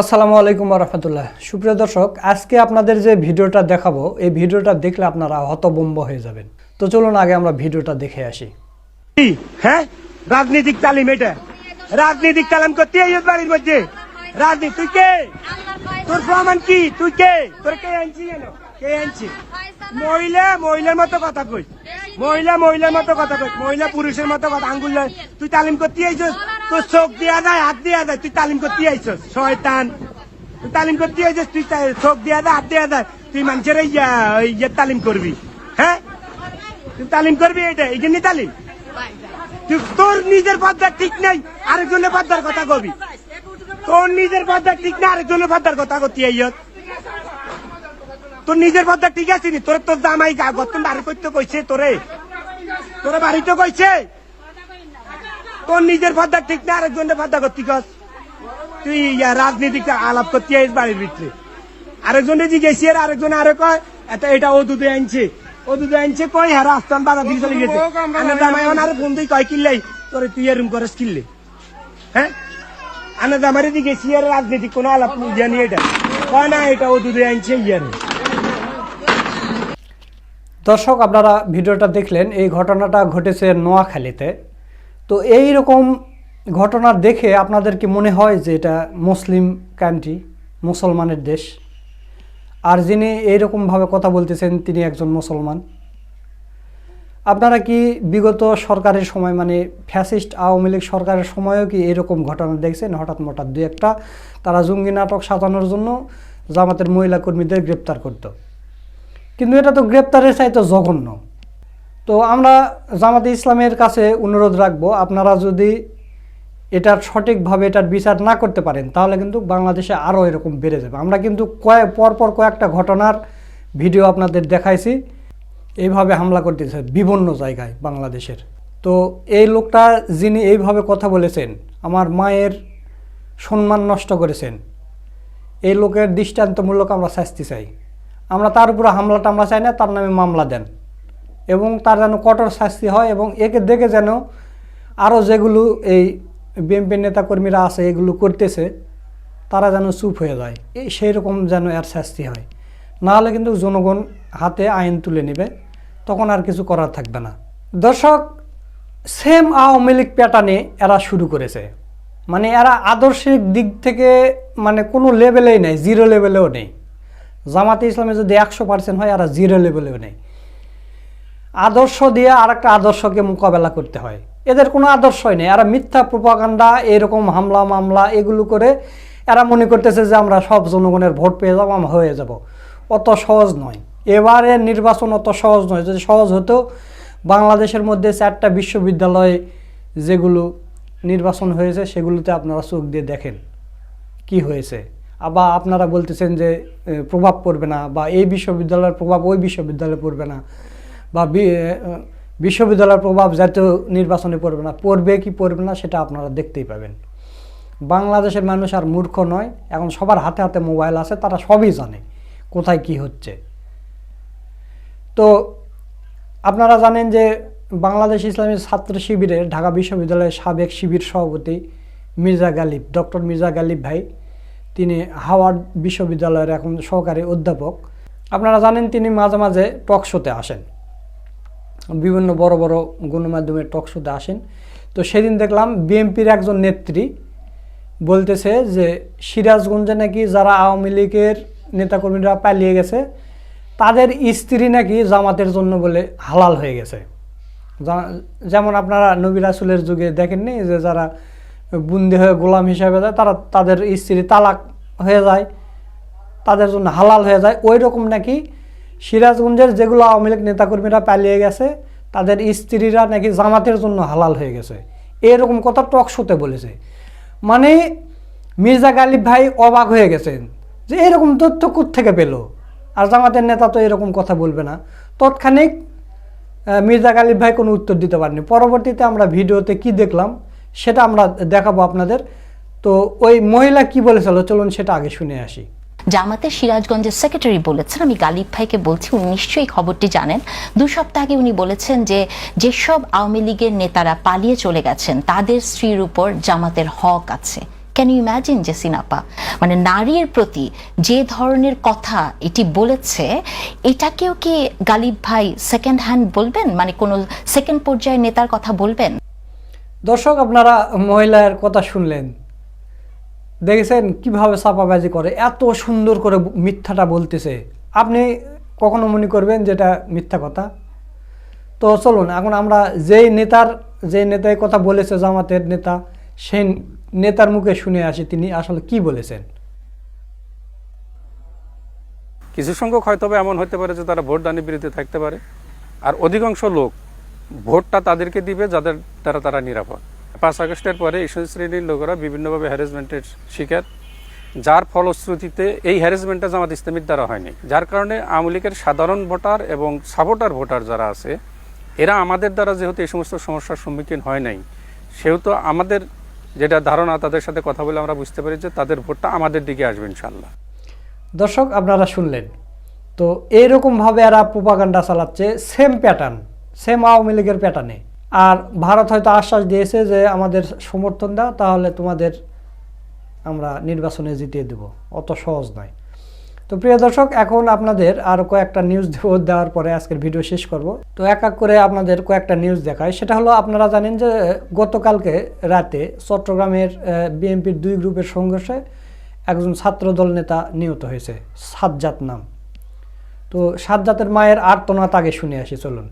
আসসালামু আলাইকুম রহমতুল্লাহ। সুপ্রিয় দর্শক, আজকে আপনাদের যে ভিডিওটা দেখাবো, এই ভিডিওটা দেখলে আপনারা হতবম্ব হয়ে যাবেন। তো চলুন আগে আমরা ভিডিওটা দেখে আসি? হ্যাঁ? রাজনৈতিক তালিম এটা? রাজনৈতিক তালিম করতে এই বাড়ির মধ্যে? রাজনীতি তুই কে? তোর প্রমাণ কি? তুই কে? তোর কে আনছি কেন কে আনছি মহিলা, মহিলার মতো কথা কই মহিলা, মহিলার মতো কথা কই মহিলা, পুরুষের মতো কথা আঙ্গুল। তুই তালিম করতে আইছস? তোর চোখ দিয়া যায়, হাত দিয়া যায়, তুই তালিম করতে আইছস, শয়তান। তুই তালিম করতে আইছস, তুই চোখ দিয়া যায়, হাত দিয়া যায়, তুই মানুষের ইয়া ইয়ে তালিম করবি। হ্যাঁ? তুই তালিম করবি এটা জন্য তালিম? তুই তোর নিজের পদ্মা ঠিক নাই, আরেকজনের পদ্মার কথা কবি। তোর নিজের পদ্মা ঠিক না আরেকজনের পদ্মার কথা কতি আইয়ত। তোর নিজের পদ্মা ঠিক আছে নি? তোর তোর জামাই গা গতন বাড়ি করতে কইছে তোরে। তোরে বাড়িতে কইছে? তোর নিজের পদ্মা ঠিক না, আরেকজনের পদ্মা করতি কস। তুই ইয়া রাজনীতিক আলাপ করতে আইস বাড়ির ভিতরে। আরেকজনে জিজ্ঞেসি আর আরেকজন আরে কয়, এটা এটা ও দুধে আনছে। ও দুধে আনছে কই হ্যাঁ রাস্তান বাধা দিয়ে চলে গেছে। আনে দামাই আর ফোন দিয়ে কয় কিনলাই তোরে তুই এরম করে কিনলে। হ্যাঁ? আনে দামারে জিজ্ঞেসি আর রাজনীতি কোনো আলাপ জানি এটা? কয়, না, এটা ও দুধে আনছে ইয়ারে। দর্শক, আপনারা ভিডিওটা দেখলেন, এই ঘটনাটা ঘটেছে নোয়াখালীতে। তো এই রকম ঘটনা দেখে আপনাদের কি মনে হয় যে এটা মুসলিম কান্ট্রি মুসলমানের দেশ? আর যিনি এইরকমভাবে কথা বলতেছেন, তিনি একজন মুসলমান। আপনারা কি বিগত সরকারের সময় মানে ফ্যাসিস্ট আওয়ামী লীগ সরকারের সময়ও কি এরকম ঘটনা দেখছেন? হঠাৎ মঠাৎ দুই একটা, তারা জঙ্গি নাটক সাজানোর জন্য জামাতের মহিলা কর্মীদের গ্রেপ্তার করতো। কিন্তু এটা তো গ্রেপ্তারের চাইতে জঘন্য। তো আমরা জামাতে ইসলামের কাছে অনুরোধ রাখব, আপনারা যদি এটার সঠিকভাবে এটার বিচার না করতে পারেন, তাহলে কিন্তু বাংলাদেশে আরও এরকম বেড়ে যাবে। আমরা কিন্তু কয়েক পরপর কয়েকটা ঘটনার ভিডিও আপনাদের দেখাইছি। এইভাবে হামলা করতেছে বিভিন্ন জায়গায় বাংলাদেশের। তো এই লোকটা যিনি এইভাবে কথা বলেছেন, আমার মায়ের সম্মান নষ্ট করেছেন। এই লোকের দৃষ্টান্তমূলক আমরা শাস্তি চাই। আমরা তার উপরে হামলাটা আমরা চাই না, তার নামে মামলা দেন। এবং তার যেন কঠোর শাস্তি হয় এবং একে দেখে যেন আরও যেগুলো এই বিএনপি নেতাকর্মীরা আছে, এগুলো করতেছে, তারা যেন চুপ হয়ে যায়। এই সেই রকম যেন এর শাস্তি হয়। নাহলে কিন্তু জনগণ হাতে আইন তুলে নেবে, তখন আর কিছু করার থাকবে না। দর্শক, সেম আওয়ামী লীগ প্যাটার্নে এরা শুরু করেছে। মানে এরা আদর্শিক দিক থেকে মানে কোনো লেভেলেই নেই জিরো লেভেলেও নেই। জামাতে ইসলামে যদি একশো পার্সেন্ট হয়, এরা জিরো লেভেলেও নেই। আদর্শ দিয়ে আর একটা আদর্শকে মোকাবেলা করতে হয়। এদের কোনো আদর্শই নেই। এরা মিথ্যা প্রপাগান্ডা, এরকম হামলা, মামলা, এগুলো করে এরা মনে করতেছে যে আমরা সব জনগণের ভোট পেয়ে যাব, আমরা হয়ে যাব। অত সহজ নয়। এবারে নির্বাচন অত সহজ নয়। যদি সহজ হতো, বাংলাদেশের মধ্যে চারটা বিশ্ববিদ্যালয় যেগুলো নির্বাচন হয়েছে, সেগুলোতে আপনারা চোখ দিয়ে দেখেন কি হয়েছে। আবার আপনারা বলতেছেন যে প্রভাব পড়বে না বা এই বিশ্ববিদ্যালয়ের প্রভাব ওই বিশ্ববিদ্যালয়ে পড়বে না। বা বিশ্ববিদ্যালয়ের প্রভাব জাতীয় নির্বাচনে পড়বে না। পড়বে কি পড়বে না সেটা আপনারা দেখতেই পাবেন। বাংলাদেশের মানুষ আর মূর্খ নয়, এখন সবার হাতে হাতে মোবাইল আছে, তারা সবই জানে কোথায় কি হচ্ছে। তো আপনারা জানেন যে বাংলাদেশ ইসলামী ছাত্র শিবিরের ঢাকা বিশ্ববিদ্যালয়ের সাবেক শিবির সভাপতি মির্জা গালিব, ডক্টর মির্জা গালিব ভাই, তিনি হাওয়ার্ড বিশ্ববিদ্যালয়ের এখন সহকারী অধ্যাপক। আপনারা জানেন তিনি মাঝে মাঝে টক শোতে আসেন। বিভিন্ন বড় বড় গণমাধ্যমে টক শোতে আসেন। তো সেদিন দেখলাম বিএনপির একজন নেত্রী বলতেছে যে, সিরাজগঞ্জে নাকি যারা আওয়ামী লীগের নেতাকর্মীরা পালিয়ে গেছে, তাদের স্ত্রী নাকি জামাতের জন্য বলে হালাল হয়ে গেছে। যেমন আপনারা নবী রাসুলের যুগে দেখেননি যে, যারা বুন্দি হয়ে গোলাম হিসাবে যায়, তারা তাদের স্ত্রী তালাক হয়ে যায়, তাদের জন্য হালাল হয়ে যায় ওই রকম নাকি সিরাজগঞ্জের যেগুলো আওয়ামী লীগ নেতাকর্মীরা পালিয়ে গেছে, তাদের স্ত্রীরা নাকি জামাতের জন্য হালাল হয়ে গেছে। এরকম কথা টক শোতে বলেছে। মানে মির্জা গালিব ভাই অবাক হয়ে গেছেন যে এরকম তথ্য থেকে পেল? আর জামাতের নেতা তো এরকম কথা বলবে না। তৎক্ষণিক মির্জা গালিব ভাই কোনো উত্তর দিতে পারেনি। পরবর্তীতে আমরা ভিডিওতে কি দেখলাম সেটা আমরা দেখাবো আপনাদের। তো ওই মহিলা কি বলেছিল? চলুন সেটা আগে শুনে আসি। জামাতের সিরাজগঞ্জের সেক্রেটারি বলেছেন, আমি গালিব ভাইকে বলছি, উনি নিশ্চয়ই খবরটি জানেন। দু সপ্তাহ আগে উনি বলেছেন যে, যেসব আওয়ামী লীগের নেতারা পালিয়ে চলে গেছেন, তাদের স্ত্রীর উপর জামাতের হক আছে। ক্যান ইউ ইম্যাজিন জেসিনাপা মানে নারীর প্রতি যে ধরনের কথা এটি বলেছে, এটাকেও কি গালিব ভাই সেকেন্ড হ্যান্ড বলবেন? মানে কোনো সেকেন্ড পর্যায়ের নেতার কথা বলবেন? দর্শক, আপনারা মহিলার কথা শুনলেন। দেখেছেন কীভাবে চাপাবাজি করে? এত সুন্দর করে মিথ্যাটা বলতেছে। আপনি কখনো মনে করবেন যেটা মিথ্যা কথা? তো চলুন, এখন আমরা যেই নেতার যে নেতাই কথা বলেছে জামাতের নেতা, সেই নেতার মুখে শুনে আসি তিনি আসলে কি বলেছেন। কিছু সংখ্যক হয়তো এমন হতে পারে যে তারা ভোট দানের বিরুদ্ধে থাকতে পারে। আর অধিকাংশ লোক ভোটটা তাদেরকে দিবে যাদের দ্বারা তারা নিরাপদ। পাঁচ আগস্টের পরে এই শ্রেণির লোকেরা বিভিন্নভাবে হ্যারাসমেন্টের শিকার, যার ফলশ্রুতিতে এই হ্যারাসমেন্টটা জামাত ইসলামীর দ্বারা হয়নি। যার কারণে আওয়ামী লীগের সাধারণ ভোটার এবং সাপোর্টার ভোটার যারা আছে, এরা আমাদের দ্বারা যেহেতু এই সমস্ত সমস্যার সম্মুখীন হয় নাই, সেহেতু আমাদের যেটা ধারণা, তাদের সাথে কথা বলে আমরা বুঝতে পারি যে তাদের ভোটটা আমাদের দিকে আসবে ইনশাল্লাহ দর্শক, আপনারা শুনলেন। তো এইরকমভাবে এরা প্রোপাগান্ডা চালাচ্ছে সেম প্যাটার্ন সেম আওয়ামী লীগের প্যাটার্নে আর ভারত হয়তো আশ্বাস দিয়েছে যে আমাদের সমর্থন দাও, তাহলে তোমাদের আমরা নির্বাচনে জিতিয়ে দেব। অত সহজ নয়। তো প্রিয় দর্শক, এখন আপনাদের আরও কয়েকটা নিউজ দেওয়ার পরে আজকের ভিডিও শেষ করব। তো এক এক করে আপনাদের কয়েকটা নিউজ দেখায় সেটা হলো, আপনারা জানেন যে গতকালকে রাতে চট্টগ্রামের বিএনপির দুই গ্রুপের সংঘর্ষে একজন ছাত্রদল নেতা নিহত হয়েছে। সাজ্জাদ নাম। তো সাজ্জাতের মায়ের আর্তনাদ আগে শুনে আসি, চলুন।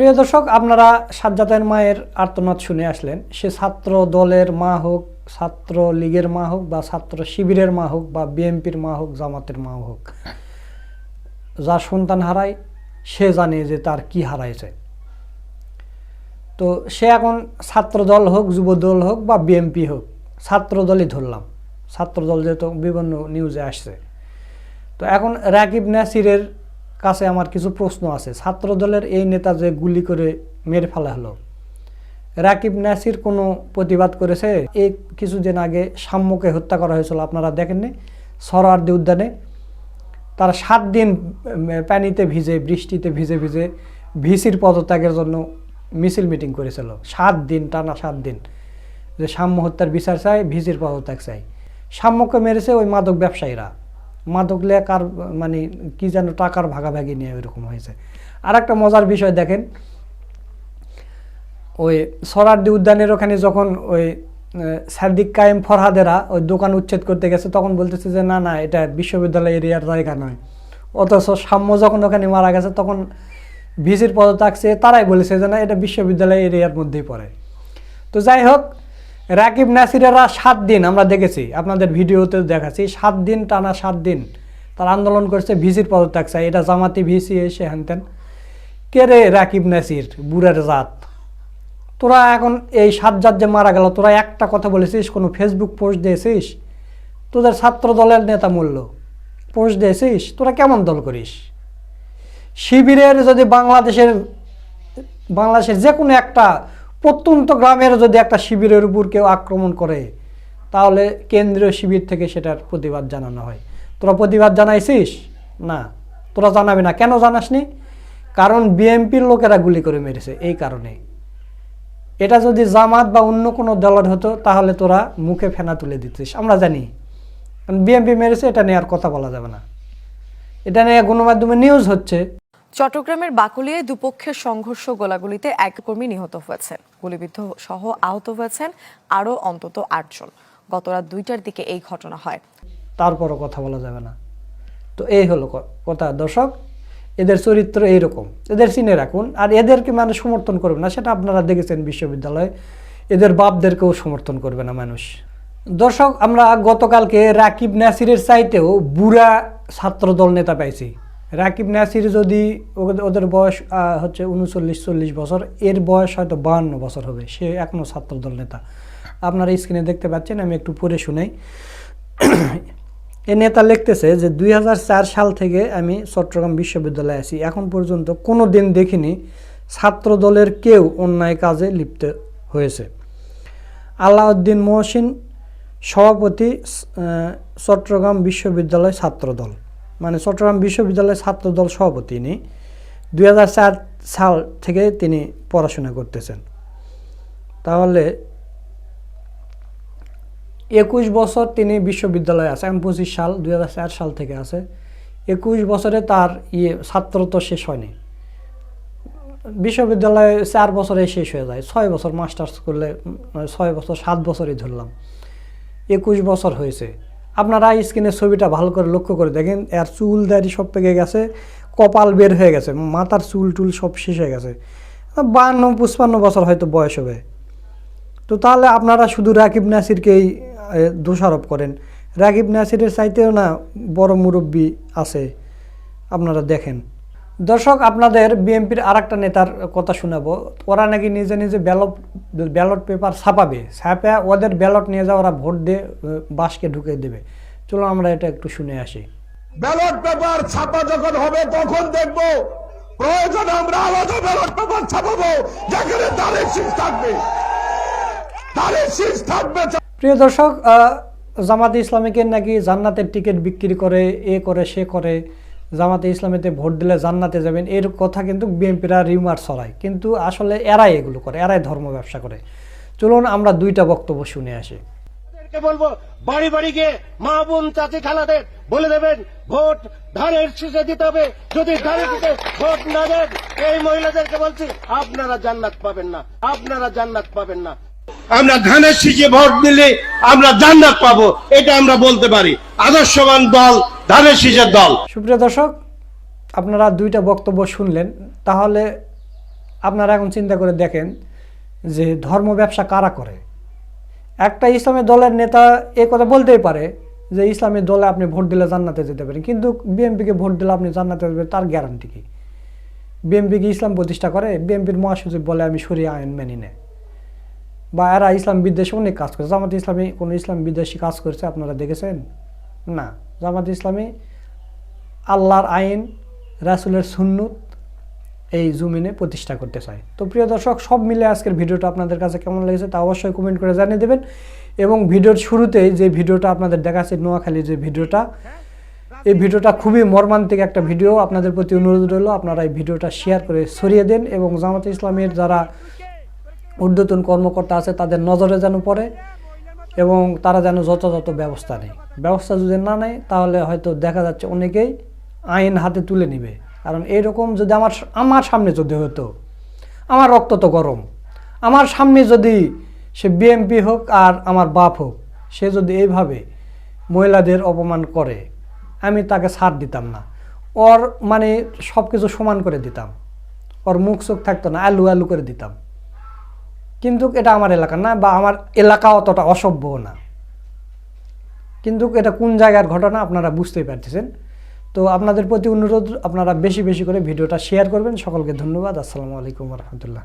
প্রিয় দর্শক, আপনারা সাজ্জাতের মায়ের আর্তনাদ শুনে আসলেন। সে ছাত্র দলের মা হোক, ছাত্র লীগের মা হোক, বা ছাত্র শিবিরের মা হোক, বা বিএনপির মা হোক, জামাতের মা হোক যার সন্তান হারায়, সে জানে যে তার কি হারাইছে। তো সে এখন ছাত্র দল হোক যুব দল হোক, বা বিএনপি হোক, ছাত্র দলই ধরলাম। ছাত্র দল যেহেতু বিভিন্ন নিউজে আসছে। তো এখন রাকিব নাসিরের কাছে আমার কিছু প্রশ্ন আছে। ছাত্র দলের এই নেতা যে গুলি করে মেরে ফেলা হলো, রাকিব নাসির কোনো প্রতিবাদ করেছে? এই কিছুদিন আগে সাম্যকে হত্যা করা হয়েছিল, আপনারা দেখেননি? সরোয়ার্দি উদ্যানে তারা সাত দিন পানিতে ভিজে, বৃষ্টিতে ভিজে ভিজে ভিসির পদত্যাগের জন্য মিছিল মিটিং করেছিল। সাত দিন, টানা সাত দিন যে সাম্য হত্যার বিচার চাই ভিসির পদত্যাগ চাই সাম্যকে মেরেছে ওই মাদক ব্যবসায়ীরা। মাদক লেয়া কার মানে কি যেন টাকার ভাগাভাগি নিয়ে এরকম হয়েছে। আর একটা মজার বিষয় দেখেন, ওই সরারদি উদ্যানের ওখানে যখন ওই সাদিক কায়েম ফরহাদেরা ওই দোকান উচ্ছেদ করতে গেছে, তখন বলতেছে যে, না না, এটা বিশ্ববিদ্যালয় এরিয়ার জায়গা নয়। অথচ সাম্য যখন ওখানে মারা গেছে, তখন ভিসির পদত্যাগ চেয়ে তারাই বলেছে যে, না, এটা বিশ্ববিদ্যালয় এরিয়ার মধ্যেই পড়ে। তো যাই হোক রাকিব নাসিরেরা সাত দিন, আমরা দেখেছি, আপনাদের ভিডিওতে দেখাচ্ছি, সাত দিন, টানা সাত দিন তার আন্দোলন করছে ভিসির পদত্যাগ চাই। এটা জামাতি ভিসি এসে হ্যানতেন কে রে রাকিব নাসির, বুড়ার জাত? তোরা এখন এই সাত জাত যে মারা গেল, তোরা একটা কথা বলেছিস, কোনো ফেসবুক পোস্ট দিয়েছিস? তোদের ছাত্র দলের নেতা মূল্য পোস্ট দিয়েছিস? তোরা কেমন দল করিস? শিবিরের যদি বাংলাদেশের বাংলাদেশের যে কোনো একটা প্রত্যন্ত গ্রামের যদি একটা শিবিরের উপর কেউ আক্রমণ করে, তাহলে কেন্দ্রীয় শিবির থেকে সেটার প্রতিবাদ জানানো হয়। তোরা প্রতিবাদ জানাইছিস? না। তোরা জানাবি না। কেন জানাসনি? কারণ বিএনপির লোকেরা গুলি করে মেরেছে, এই কারণে। এটা যদি জামাত বা অন্য কোনো দলের হতো, তাহলে তোরা মুখে ফেনা তুলে দিতিস। আমরা জানি। কারণ বিএনপি মেরেছে, এটা নিয়ে আর কথা বলা যাবে না। এটা নিয়ে গণমাধ্যমে নিউজ হচ্ছে। চট্টগ্রামের বাকলিয়ায় দুপক্ষের সংঘর্ষ গোলাগুলিতে এক কর্মী নিহত হয়েছেন। গুলিবিদ্ধ সহ আহত হয়েছেন আরও অন্তত আটজন। গত রাত দুইটার দিকে এই ঘটনা হয়। তারপরও কথা বলা যাবে না। তো এই হলো কথা। দর্শক, এদের চরিত্র এইরকম। এদের চিনে রাখুন। আর এদেরকে মানুষ সমর্থন করবে না, সেটা আপনারা দেখেছেন বিশ্ববিদ্যালয়ে। এদের বাপদেরকেও সমর্থন করবে না মানুষ। দর্শক, আমরা গতকালকে রাকিব নাসিরের চাইতেও বুড়া ছাত্রদল নেতা পাইছি। রাকিব নাসির যদি ওদের- বয়স হচ্ছে উনচল্লিশ, চল্লিশ বছর, এর বয়স হয়তো বাহান্ন বছর হবে। সে এখনও ছাত্রদল নেতা। আপনারা স্ক্রিনে দেখতে পাচ্ছেন, আমি একটু পড়ে শুনাই। এ নেতা লিখতেছে যে, দুই হাজার চার সাল থেকে আমি চট্টগ্রাম বিশ্ববিদ্যালয়ে আছি। এখন পর্যন্ত কোনো দিন দেখিনি ছাত্র দলের কেউ অন্যায় কাজে লিপ্ত হয়েছে। আলাউদ্দিন মহসিন সভাপতি চট্টগ্রাম বিশ্ববিদ্যালয় ছাত্রদল মানে চট্টগ্রাম বিশ্ববিদ্যালয় ছাত্রদল সভাপতি ইনি। দুই সাল থেকে তিনি পড়াশোনা করতেছেন। তাহলে একুশ বছর তিনি বিশ্ববিদ্যালয়ে আছে এখন পঁচিশ সাল, দুই সাল থেকে আছে। একুশ বছরে তার ইয়ে ছাত্র তো শেষ হয়নি। বিশ্ববিদ্যালয়ে চার বছরে শেষ হয়ে যায়, ছয় বছর মাস্টার্স করলে, ছয় বছর, সাত বছরই ধরলাম। একুশ বছর হয়েছে। আপনারা স্ক্রিনের ছবিটা ভালো করে লক্ষ্য করে দেখেন, এর চুল দাড়ি সব পেকে গেছে, কপাল বের হয়ে গেছে, মাথার চুল টুল সব শেষ হয়ে গেছে। বান্ন পুষ্পান্ন বছর হয়তো বয়স হবে। তো তাহলে আপনারা শুধু রাকিব নাসিরকেই দোষারোপ করেন। রাকিব নাসিরের চাইতেও না বড় মুরব্বী আছে, আপনারা দেখেন। দর্শক আপনাদের বিএনপির আর একটা নেতার কথা শোনাবো। ওরা নাকি নিজে নিজে ব্যালট ব্যালট পেপার ছাপাবে। ছাপে ওদের ব্যালট নিয়ে যাওয়া ওরা ভোট দিয়ে বাসকে ঢুকে দেবে। চলো আমরা এটা একটু শুনে আসি। ব্যালট পেপার ছাপা যখন হবে তখন দেখব প্রয়োজনে আমরা আলাদা ব্যালট পেপার ছাপাবো যেখানে তারের শীষ থাকবে। তারের শীষ থাকবে প্রিয় দর্শক জামাতে ইসলামীকে নাকি জান্নাতের টিকিট বিক্রি করে এ করে সে করে জামাতে ইসলামীতে ভোট দিলে জান্নাতে যাবেন, এর কথা কিন্তু বিএনপিরা রিউমার ছড়ায়। কিন্তু আসলে এরাই এগুলো করে, এরাই ধর্ম ব্যবসা করে। চলুন আমরা দুইটা বক্তব্য শুনে আসি। বলব, বাড়ি বাড়ি গিয়ে মা বোন চাচি খালাদের বলে দেবেন, ভোট ধানের শীষে দিতে হবে। যদি ধানের শীষে ভোট না দেন, এই মহিলাদেরকে বলছি, আপনারা জান্নাত পাবেন না, আপনারা জান্নাত পাবেন না। আমরা ধানের শীষে ভোট দিলে আমরা জান্নাত পাবো, এটা আমরা বলতে পারি। আদর্শবান দল ধানের দল। সুপ্রিয় দর্শক, আপনারা দুইটা বক্তব্য শুনলেন। তাহলে আপনারা এখন চিন্তা করে দেখেন যে ধর্ম ব্যবসা কারা করে? একটা ইসলামী দলের নেতা এ কথা বলতেই পারে যে ইসলামী দলে আপনি ভোট দিলে জান্নাতে যেতে পারেন। কিন্তু বিএনপিকে ভোট দিলে আপনি জান্নাতে যাবেন তার গ্যারান্টি কি? বিএনপি কি ইসলাম প্রতিষ্ঠা করে? বিএনপির মহাসচিব বলে, আমি সরিয়ে আইন মেনি নে। বা এরা ইসলাম বিদ্বেষে অনেক কাজ করে। জামাত ইসলামী, কোনো ইসলাম বিদ্বেষী কাজ করছে, আপনারা দেখেছেন? না। জামাত ইসলামী, আল্লাহর আইন, রাসুলের সুন্নত এই জুমিনে প্রতিষ্ঠা করতে চায়। তো প্রিয় দর্শক, সব মিলে আজকের ভিডিওটা আপনাদের কাছে কেমন লেগেছে তা অবশ্যই কমেন্ট করে জানিয়ে দেবেন। এবং ভিডিওর শুরুতেই যে ভিডিওটা আপনাদের দেখাচ্ছে, নোয়াখালীর যে ভিডিওটা, এই ভিডিওটা খুবই মর্মান্তিক একটা ভিডিও। আপনাদের প্রতি অনুরোধ রইল, আপনারা এই ভিডিওটা শেয়ার করে ছড়িয়ে দেন এবং জামাত ইসলামের যারা ঊর্ধ্বতন কর্মকর্তা আছে, তাদের নজরে যেন পড়ে। এবং তারা যেন যথাযথ ব্যবস্থা নেয়। ব্যবস্থা যদি না নেয়, তাহলে হয়তো দেখা যাচ্ছে অনেকেই আইন হাতে তুলে নিবে। কারণ এইরকম যদি আমার আমার সামনে যদি হতো, আমার রক্ত তো গরম। আমার সামনে যদি সে বিএমপি হোক আর আমার বাপ হোক, সে যদি এইভাবে মহিলাদের অপমান করে, আমি তাকে ছাড় দিতাম না। ওর মানে সব কিছু সমান করে দিতাম। ওর মুখ চোখ থাকতো না, আলু আলু করে দিতাম। কিন্তু এটা আমার এলাকা না বা আমার এলাকা অতটা অসভ্য না। কিন্তু এটা কোন জায়গার ঘটনা আপনারা বুঝতেই পারতেছেন। তো আপনাদের প্রতি অনুরোধ, আপনারা বেশি বেশি করে ভিডিওটা শেয়ার করবেন। সকলকে ধন্যবাদ। আসসালামু আলাইকুম রহমতুল্লাহ।